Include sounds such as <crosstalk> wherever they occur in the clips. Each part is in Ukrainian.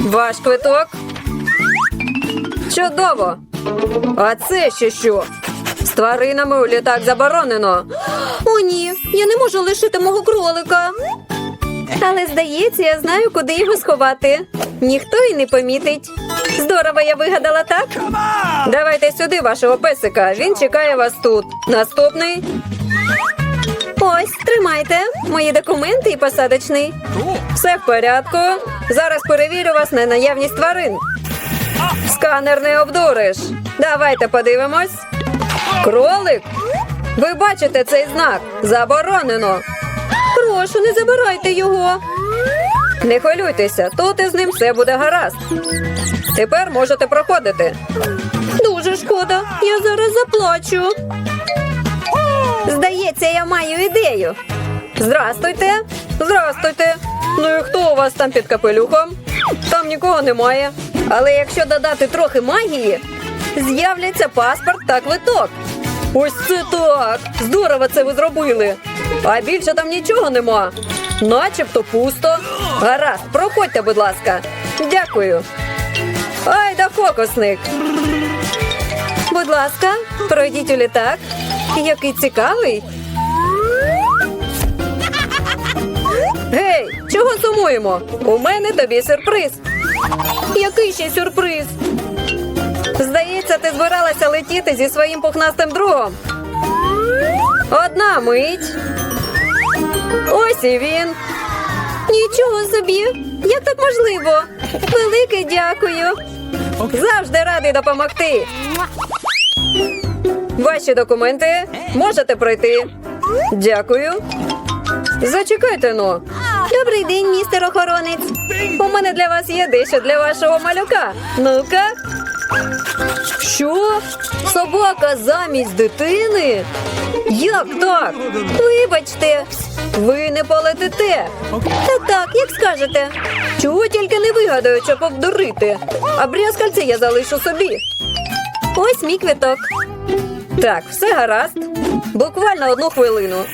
Ваш квиток. Чудово. А це ще що? З тваринами у літак заборонено. О, ні, я не можу лишити мого кролика. Але здається, я знаю, куди його сховати. Ніхто й не помітить. Здорово, я вигадала так. Давайте сюди вашого песика. Він чекає вас тут. Наступний. Ось, тримайте мої документи і посадочний. Все в порядку. Зараз перевірю вас на наявність тварин. Сканер не обдуриш. Давайте подивимось. Кролик. Ви бачите цей знак? Заборонено. Прошу, не забирайте його. Не хвилюйтеся, тут із ним все буде гаразд. Тепер можете проходити. Дуже шкода, я зараз заплачу. Здається, я маю ідею. Здрастуйте. Здрастуйте. Ну і хто у вас там під капелюхом? Там нікого немає. Але якщо додати трохи магії, з'являться паспорт та квиток. Ось це так! Здорово це ви зробили. А більше там нічого нема. Начебто пусто. Гаразд, проходьте, будь ласка. Дякую. Ай да фокусник. Будь ласка, пройдіть у літак. Який цікавий. Гей, чого сумуємо? У мене тобі сюрприз. Який ще сюрприз? Здається, ти збиралася летіти зі своїм пухнастим другом. Одна мить. Ось і він. Нічого собі. Як так можливо? Велике дякую. Завжди радий допомогти. Ваші документи можете пройти. Дякую. Зачекайте но. Добрий день, містер охоронець. У мене для вас є дещо для вашого малюка. Ну-ка. Що? Собака замість дитини? Як так? Вибачте, ви не полетите. Так, так, як скажете. Чого тільки не вигадаю, щоб обдурити. А брязкальце я залишу собі. Ось мій квиток. Так, все гаразд. Буквально одну хвилину.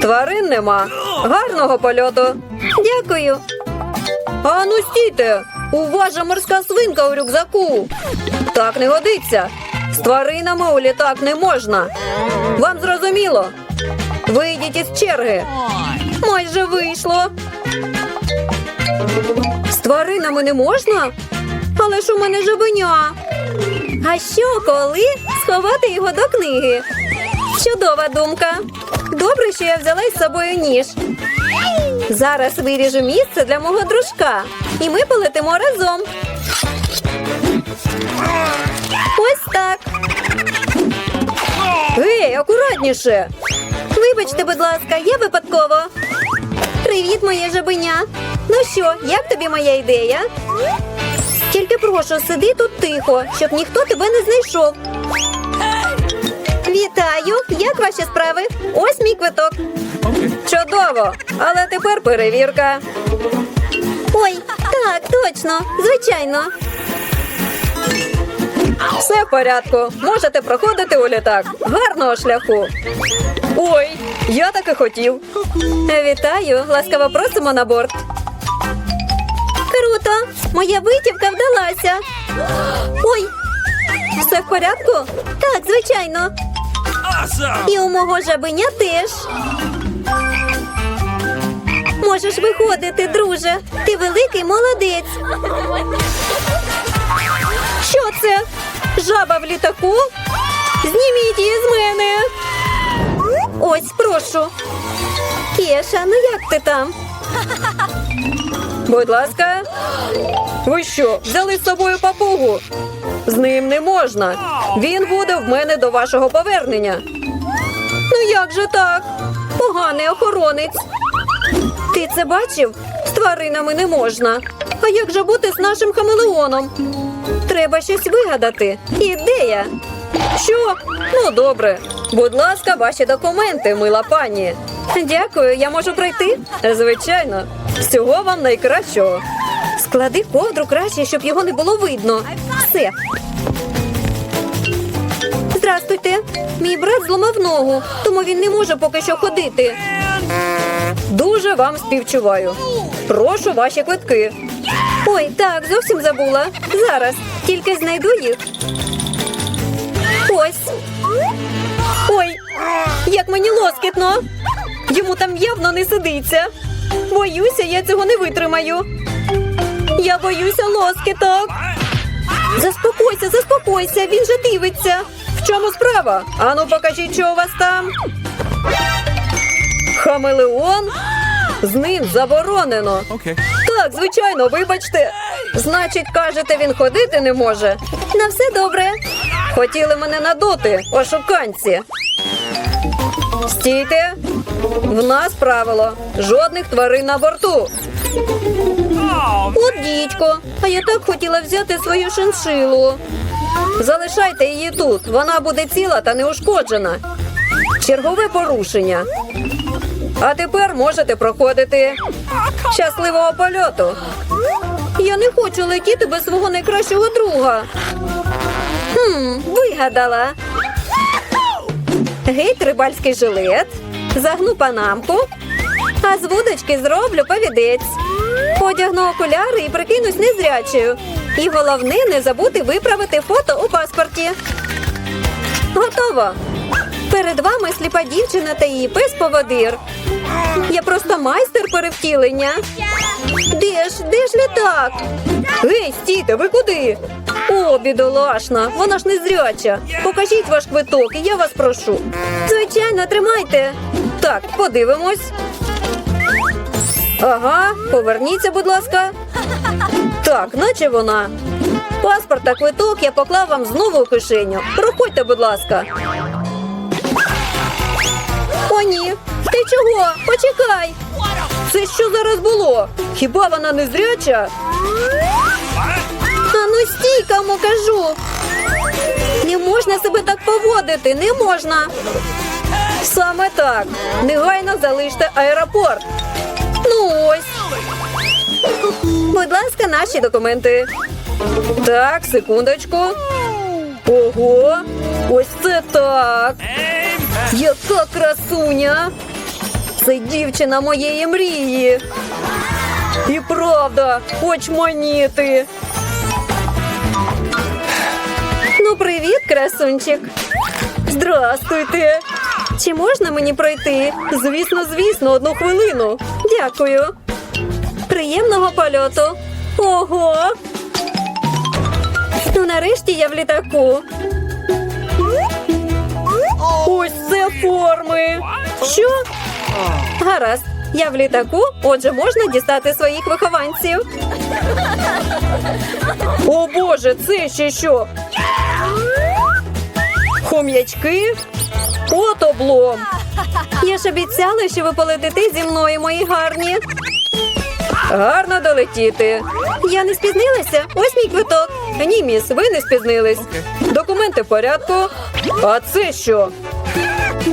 Тварин нема. Гарного польоту. Дякую. А ну стійте! У морська свинка у рюкзаку. Так не годиться. З тваринами у літак не можна. Вам зрозуміло? Вийдіть із черги. Майже вийшло. З тваринами не можна? Але ж у мене жабеня. А що, коли сховати його до книги? Чудова думка. Добре, що я взяла із собою ніж. Зараз виріжу місце для мого дружка, і ми полетимо разом. Ось так. Гей, акуратніше. Вибачте, будь ласка, я випадково. Привіт, моє жабеня. Ну що, як тобі моя ідея? Тільки прошу, сиди тут тихо, щоб ніхто тебе не знайшов. Вітаю! Як ваші справи? Ось мій квиток. Чудово! Але тепер перевірка. Ой, так, точно, звичайно. Все в порядку. Можете проходити у літак. Гарного шляху. Ой, я так і хотів. Вітаю! Ласкаво просимо на борт. Круто! Моя витівка вдалася. Ой, все в порядку? Так, звичайно. І у мого жабеня теж. Можеш виходити, друже. Ти великий молодець. Що це? Жаба в літаку? Зніміть її з мене. Ось, прошу. Кеша, ну як ти там? Будь ласка. Ви що, взяли з собою папугу? З ним не можна. Він буде в мене до вашого повернення. Ну як же так? Поганий охоронець. Ти це бачив? З тваринами не можна. А як же бути з нашим хамелеоном? Треба щось вигадати. Ідея. Що? Ну добре. Будь ласка, ваші документи, мила пані. Дякую, я можу пройти? Звичайно. Всього вам найкращого. Склади ковдру краще, щоб його не було видно. Все. Здрастуйте. Мій брат зламав ногу, тому він не може поки що ходити. Дуже вам співчуваю. Прошу ваші квитки. Ой, так, зовсім забула. Зараз. Тільки знайду їх. Ось. Ой, як мені лоскітно. Йому там явно не сидиться. Боюся, я цього не витримаю. Я боюся лоскіток. Заспокойся, заспокойся, він же дивиться. В чому справа? Ану, покажіть, що у вас там. Хамелеон? З ним заборонено. Okay. Так, звичайно, вибачте. Значить, кажете, він ходити не може. На все добре. Хотіли мене надути, ошуканці. Стійте. В нас правило. Жодних тварин на борту. От дідько. А я так хотіла взяти свою шиншилу. Залишайте її тут. Вона буде ціла та неушкоджена. Чергове порушення. А тепер можете проходити. Щасливого польоту. Я не хочу летіти без свого найкращого друга. Хм, вигадала. Геть рибальський жилет, загну панамку, а з вудочки зроблю повідець. Одягну окуляри і прикинусь незрячою. І головне не забути виправити фото у паспорті. Готово. Перед вами сліпа дівчина та її пес поводир. Я просто майстер перевтілення. Де ж, де ж літак? Гей, стійте, ви куди? О, бідолашна, вона ж незряча. Покажіть ваш квиток, і я вас прошу. Звичайно, тримайте. Так, подивимось. Ага, поверніться, будь ласка. Так, наче вона. Паспорт та квиток я поклав вам знову у кишеню. Проходьте, будь ласка. О, ні. Ти чого? Почекай. Це що зараз було? Хіба вона не зряча? А ну стій, кому кажу. Не можна себе так поводити, не можна. Саме так. Негайно залиште аеропорт. Ну ось. Будь ласка, наші документи. Так, секундочку. Ого, ось це так. Яка красуня! Це дівчина моєї мрії. І правда, очманіти. Ну, привіт, красунчик. Здрастуйте. Чи можна мені пройти? Звісно, звісно, одну хвилину. Дякую. Приємного польоту. Ого. Ну, нарешті я в літаку. Ось це форми. Що? Гаразд. Я в літаку, отже, можна дістати своїх вихованців. О Боже, це ще що? Хом'ячки? От облом. Я ж обіцяла, що ви полетите зі мною, мої гарні. Гарно долетіти. Я не спізнилася? Ось мій квиток. Ні, міс, ви не спізнились. Документи в порядку. А це що?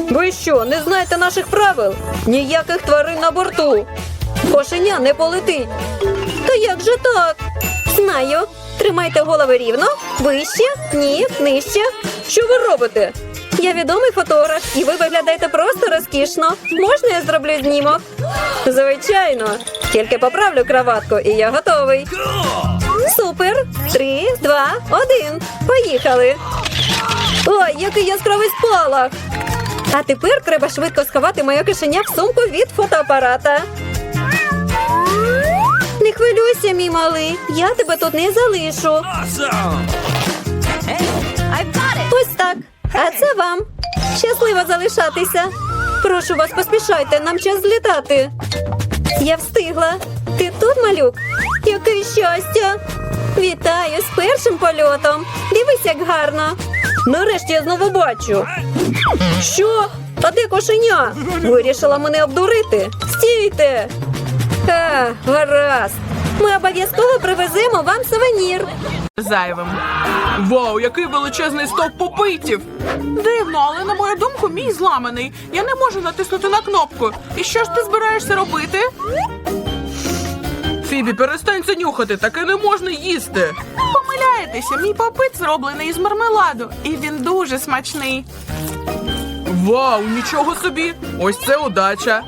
Ви що, не знаєте наших правил? Ніяких тварин на борту. Кошеня не полетить. Та як же так? Знаю. Тримайте голови рівно, вище, ні, нижче. Що ви робите? Я відомий фотограф, і ви виглядаєте просто розкішно. Можна я зроблю знімок? Звичайно. Тільки поправлю краватку, і я готовий. Супер! Три, два, один. Поїхали. Ой, який яскравий спалах! А тепер треба швидко сховати моє кишеня в сумку від фотоапарата. Не хвилюйся, мій малий. Я тебе тут не залишу. Ось так. А це вам. Щасливо залишатися. Прошу вас, поспішайте, нам час злітати. Я встигла. Ти тут, малюк? Яке щастя! Вітаю з першим польотом. Дивись, як гарно. Нарешті я знову бачу. Що? А де кошеня? Вирішила мене обдурити. Стійте. А, гаразд. Ми обов'язково привеземо вам сувенір. зайвим. Вау, який величезний стовп попитів! Дивно, але на мою думку, мій зламаний. Я не можу натиснути на кнопку. І що ж ти збираєшся робити? Фібі, перестань це нюхати, таке не можна їсти. Помиляєтеся, мій попит зроблений із мармеладу, і він дуже смачний. Вау, нічого собі! Ось це удача.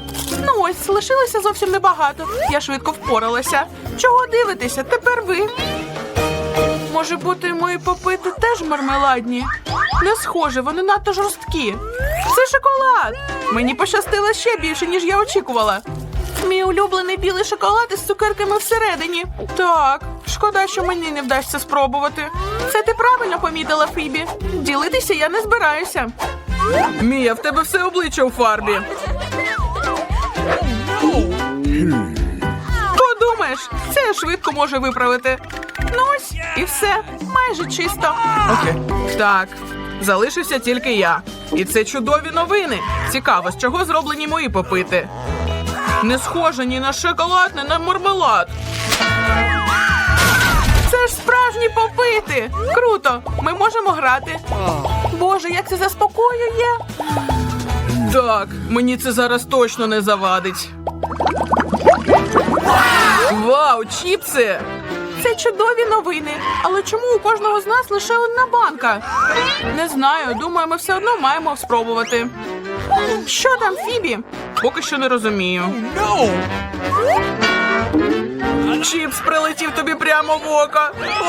Ну ось лишилося зовсім небагато. Я швидко впоралася. Чого дивитеся? Тепер ви. Може бути, мої попити теж мармеладні? Не схоже, вони надто жорсткі. Це шоколад. Мені пощастило ще більше, ніж я очікувала. Мій улюблений білий шоколад із цукерками всередині. Так, шкода, що мені не вдасться спробувати. Це ти правильно помітила, Фібі. Ділитися я не збираюся. Мія, в тебе все обличчя у фарбі. Подумаєш, це я швидко можу виправити. Ну ось і все, майже чисто. Окей. Так, залишився тільки я. І це чудові новини. Цікаво, з чого зроблені мої попити. Не схоже ні на шоколад, ні на мармелад. Це ж справжні попити. Круто, ми можемо грати. Боже, як це заспокоює. Так, мені це зараз точно не завадить. Вау, чіпси! Це чудові новини. Але чому у кожного з нас лише одна банка? Не знаю. Думаю, ми все одно маємо спробувати. Що там, Фібі? Поки що не розумію. Чіпс прилетів тобі прямо в око.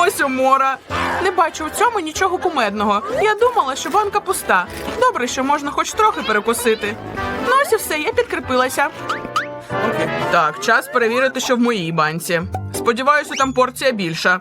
Ось умора. Не бачу у цьому нічого кумедного. Я думала, що банка пуста. Добре, що можна хоч трохи перекусити. Ну ось і все, я підкріпилася. Так, час перевірити, що в моїй банці. Сподіваюся, там порція більша.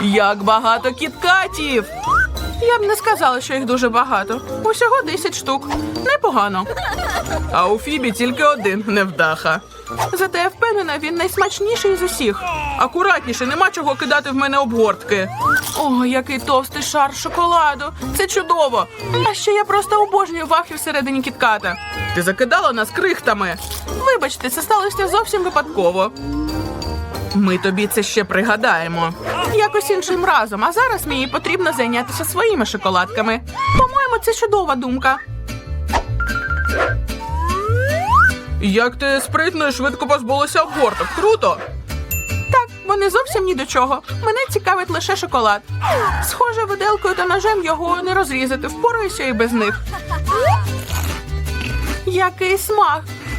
Як багато кіткатів! Я б не сказала, що їх дуже багато. Усього 10 штук. Непогано. А у Фібі тільки один невдаха. Зате я впевнена, він найсмачніший з усіх. Акуратніше, нема чого кидати в мене обгортки. О, який товстий шар шоколаду. Це чудово. А ще я просто обожнюю вафлі всередині кітката. Ти закидала нас крихтами. Вибачте, це сталося зовсім випадково. Ми тобі це ще пригадаємо. Якось іншим разом. А зараз мені потрібно зайнятися своїми шоколадками. По-моєму, це чудова думка. Як ти спритно і швидко позбулася обгорток. Круто. Так, вони зовсім ні до чого. Мене цікавить лише шоколад. Схоже, виделкою та ножем його не розрізати. Впораюся і без них. Який смак!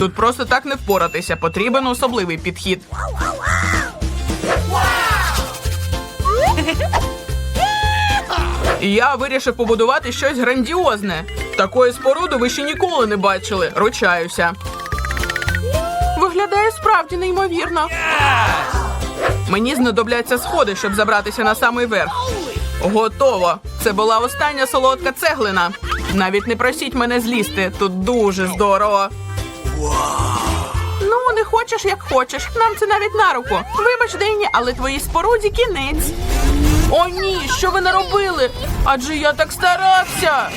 Тут просто так не впоратися. Потрібен особливий підхід. Я вирішив побудувати щось грандіозне. Такої споруди ви ще ніколи не бачили. Ручаюся. Виглядає справді неймовірно. Мені знадобляться сходи, щоб забратися на самий верх. Готово. Це була остання солодка цеглина. Навіть не просіть мене злізти. Тут дуже здорово. Ну не хочеш, як хочеш. Нам це навіть на руку. Вибач, Денні, але твоїй споруді кінець. О, ні, що ви наробили? Адже я так старався.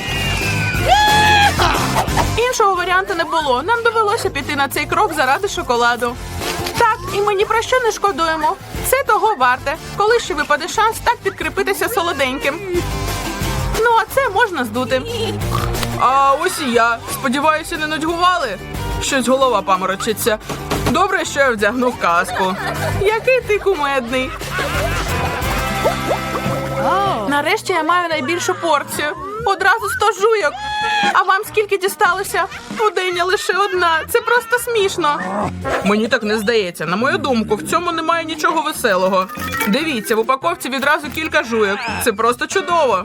Іншого варіанту не було. Нам довелося піти на цей крок заради шоколаду. Так, і ми ні про що не шкодуємо. Це того варте, коли ще випаде шанс так підкріпитися солоденьким. Ну, а це можна здути. А ось і я. Сподіваюся, не нудьгували. Щось голова паморочиться. Добре, що я вдягнув каску. Який ти кумедний. Нарешті я маю найбільшу порцію. Одразу сто жуйок. А вам скільки дісталося? У Дені лише одна. Це просто смішно. Мені так не здається. На мою думку, в цьому немає нічого веселого. Дивіться, в упаковці відразу кілька жуйок. Це просто чудово.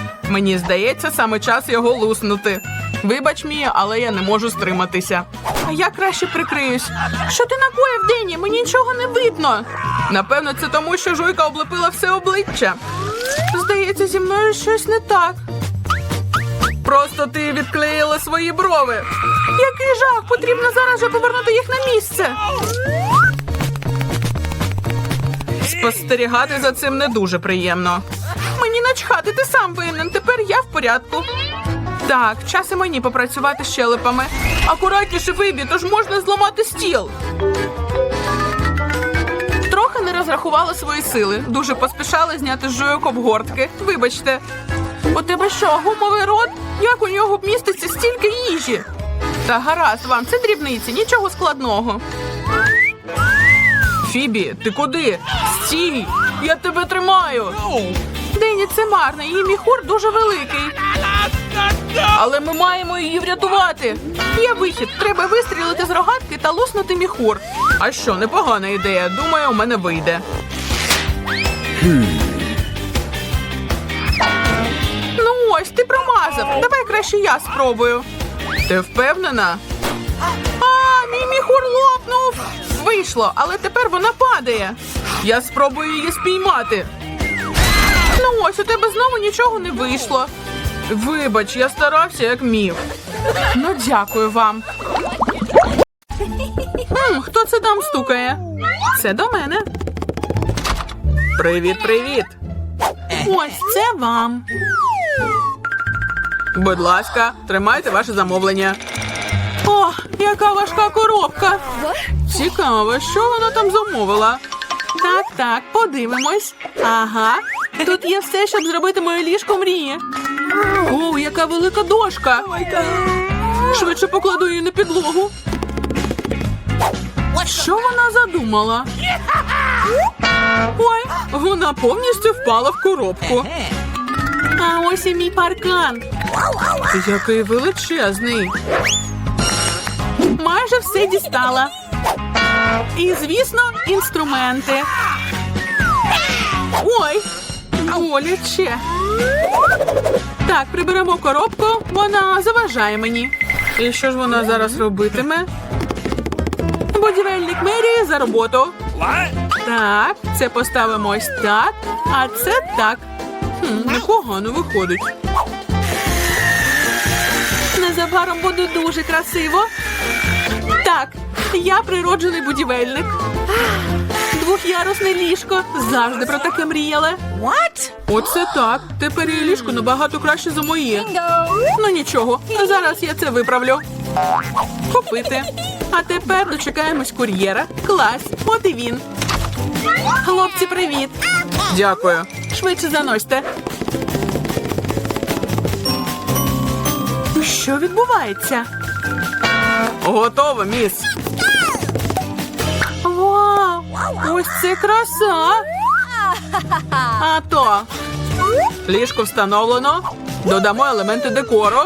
Мені здається, саме час його луснути. Вибач, Мія, але я не можу стриматися. А я краще прикриюсь. Що ти накоїв, Дені? Мені нічого не видно. Напевно, це тому, що жуйка облепила все обличчя. Здається, зі мною щось не так. Просто ти відклеїла свої брови. Який жах! Потрібно зараз же повернути їх на місце. Спостерігати за цим не дуже приємно. Начхати, ти сам винен. Тепер я в порядку. Так, час і мені попрацювати щелепами. Акуратніше вибі, тож можна зламати стіл. Трохи не розрахувала свої сили. Дуже поспішала зняти з жуйок обгортки. Вибачте. У тебе що, гумовий рот? Як у нього вміститься стільки їжі? Та гаразд вам, це дрібниці, нічого складного. Фібі, ти куди? Стій! Я тебе тримаю. Дені, це марно, її міхур дуже великий. Але ми маємо її врятувати. Є вихід. Треба вистрілити з рогатки та луснути міхур. А що, непогана ідея. Думаю, у мене вийде. Ну ось, ти промазав. Давай краще я спробую. Ти впевнена? А, мій міхур лопнув. Вийшло, але тепер вона падає. Я спробую її спіймати. Ну ось, у тебе знову нічого не вийшло. Вибач, я старався як міг. Ну, дякую вам. Хм, хто це там стукає? Це до мене. Привіт, привіт. Ось це вам. Будь ласка, тримайте ваше замовлення. О, яка важка коробка. Цікаво, що вона там замовила. Так, так, подивимось. Ага. Тут є все, щоб зробити моє ліжко мрії. О, яка велика дошка. Швидше покладу її на підлогу. Що вона задумала? Ой, вона повністю впала в коробку. А ось і мій паркан. Який величезний. Майже все дістала. І, звісно, інструменти. Ой, боляче. Так, приберемо коробку, вона заважає мені. І що ж вона зараз робитиме? Будівельник мерії за роботу. Так, це поставимо ось так, а це так. Хм, непогано виходить. Незабаром буде дуже красиво. Так, я природжений будівельник. Двох'ярусне ліжко. Завжди про таке мріяла. Оце так. Тепер її ліжко набагато краще за моє. Ну нічого, зараз я це виправлю. Купити. А тепер дочекаємось кур'єра. Клас, от і він. Хлопці, привіт. Дякую. Швидше заносьте. Що відбувається? Готово, міс. Вау! Ось це краса! А то. Ліжко встановлено. Додамо елементи декору.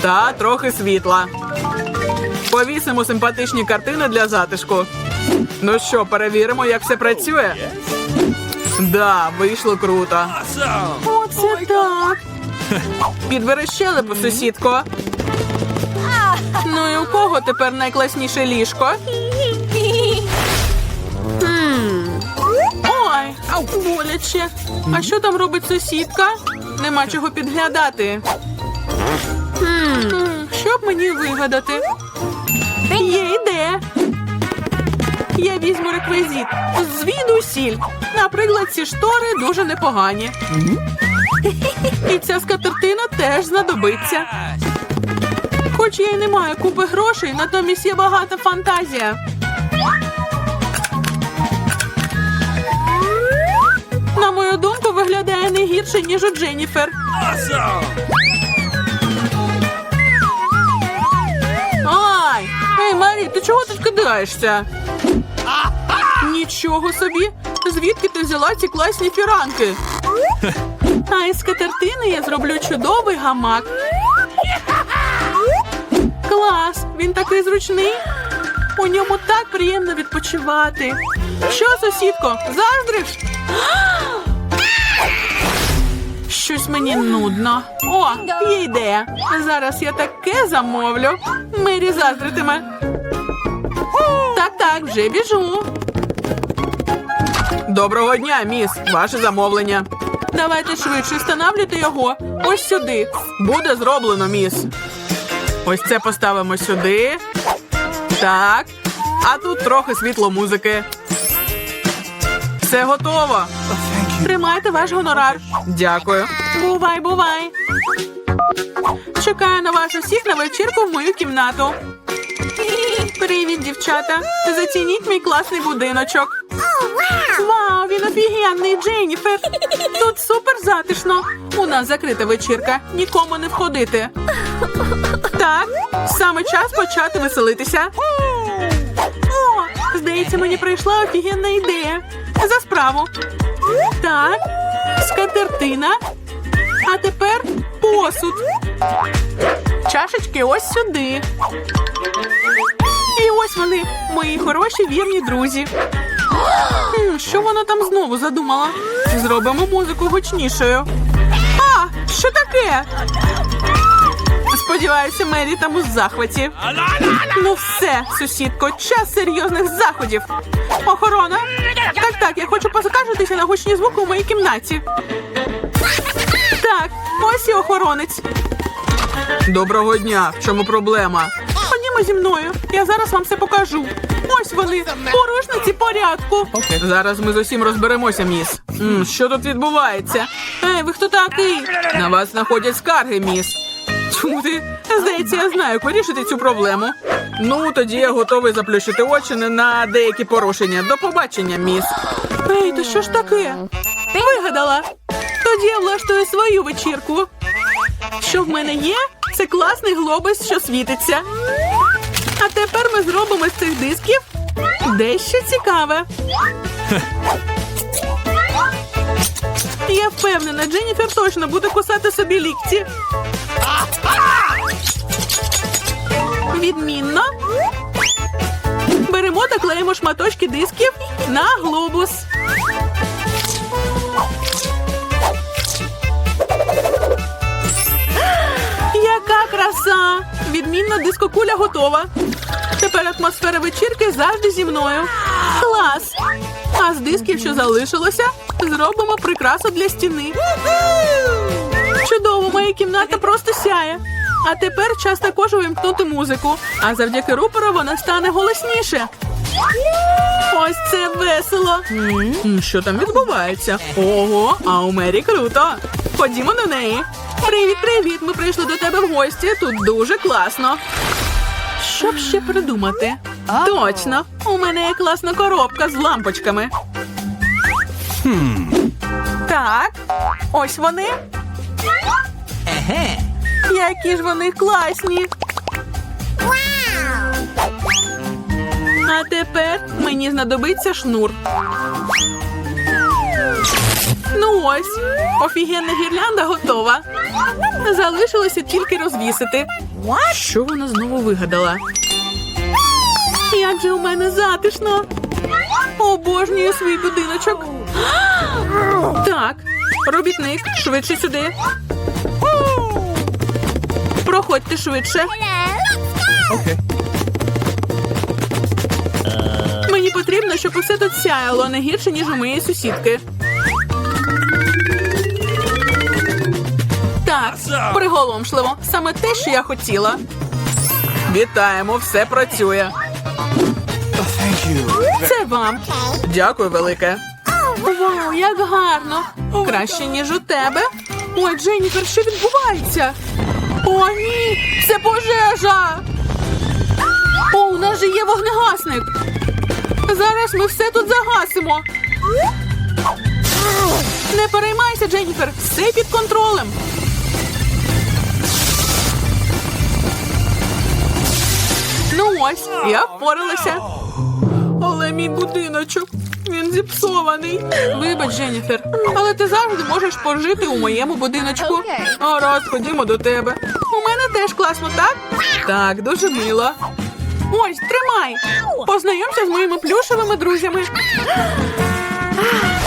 Та трохи світла. Повісимо симпатичні картини для затишку. Ну що, перевіримо, як все працює? Да, вийшло круто. Оце так. Підбери щелепу, сусідко. Ну і у кого тепер найкласніше ліжко? Ой, боляче. А що там робить сусідка? Нема чого підглядати. М, Що б мені вигадати? Є ідея. Я візьму реквізит. Звідусіль. Наприклад, ці штори дуже непогані. І ця скатертина теж знадобиться. Хоч я й не маю купи грошей, натомість є багата фантазія. Виглядає не гірше, ніж у Дженніфер. Ай! Ей, Марі, ти чого тут кидаєшся? Нічого собі. Звідки ти взяла ці класні фіранки? А із скатертини я зроблю чудовий гамак. Клас! Він такий зручний. У ньому так приємно відпочивати. Що, сусідко, заздриш? Мені нудно. О, є ідея. Зараз я таке замовлю. Мері заздритиме. Так, так, вже біжу. Доброго дня, міс. Ваше замовлення. Давайте швидше встановлюйте його. Ось сюди. Буде зроблено, міс. Ось це поставимо сюди. Так. А тут трохи світло музики. Все готово. Тримайте ваш гонорар. Дякую. Бувай, бувай. Чекаю на вас усіх на вечірку в мою кімнату. Привіт, дівчата. Зацініть мій класний будиночок. Вау, він офігенний, Дженніфер. Тут супер затишно. У нас закрита вечірка. Нікому не входити. Так, саме час почати веселитися. О, здається, мені прийшла офігенна ідея. За справу. Так, скатертина. А тепер посуд. Чашечки ось сюди. І ось вони, мої хороші вірні друзі. Що вона там знову задумала? Зробимо музику гучнішою. А, що таке? Сподіваюся, Мері там у захваті. Ну все, сусідко, час серйозних заходів. Охорона. Так, так, я хочу поскаржитися на гучні звуки у моїй кімнаті. Так, ось і охоронець. Доброго дня. В чому проблема? Ходімо зі мною. Я зараз вам все покажу. Ось вони, порушниці порядку. Зараз ми з усім розберемося, міс. М, що тут відбувається? Ей, ви хто такий? На вас знаходять скарги, міс. Чому ти? Здається, я знаю, як вирішити цю проблему. Ну, тоді я готовий заплющити очі на деякі порушення. До побачення, міс. Ей, то що ж таке? Вигадала. Тоді я влаштую свою вечірку. Що в мене є? Це класний глобус, що світиться. А тепер ми зробимо з цих дисків дещо цікаве. Я впевнена, Дженніфер точно буде кусати собі лікті. Відмінно. Беремо та клеїмо шматочки дисків на глобус. Яка краса! Відмінна дискокуля готова. Тепер атмосфера вечірки завжди зі мною. Клас! А з дисків, що залишилося, зробимо прикрасу для стіни. Чудово, моя кімната просто сяє. А тепер час також увімкнути музику. А завдяки рупору вона стане голосніше. Ось це весело. Що там відбувається? Ого, а у Мері круто. Ходімо до неї. Привіт, привіт. Ми прийшли до тебе в гості. Тут дуже класно. Що б ще придумати? Точно, у мене є класна коробка з лампочками. Так, ось вони. Еге. Які ж вони класні. А тепер мені знадобиться шнур. Ну ось, офігенна гірлянда готова. Залишилося тільки розвісити. Що вона знову вигадала? Як же у мене затишно. Обожнюю свій будиночок. Так, робітник, швидше сюди. Проходьте швидше. Мені потрібно, щоб усе тут сяяло не гірше, ніж у моєї сусідки. Так, приголомшливо. Саме те, що я хотіла. Вітаємо, все працює. Це вам. Дякую, велике. Вау, як гарно! Краще, ніж у тебе. Ой, Дженніфер, що відбувається? О, ні! Це пожежа! О, у нас же є вогнегасник. Зараз ми все тут загасимо. Не переймайся, Дженніфер, все під контролем. Ну ось, я впоралася. Але мій будиночок, він зіпсований. Вибач, Дженніфер, але ти завжди можеш пожити у моєму будиночку. А раз ходімо до тебе. У мене теж класно, так? Так, дуже мило. Ось, тримай. Познайомся з моїми плюшевими друзями. <gasps>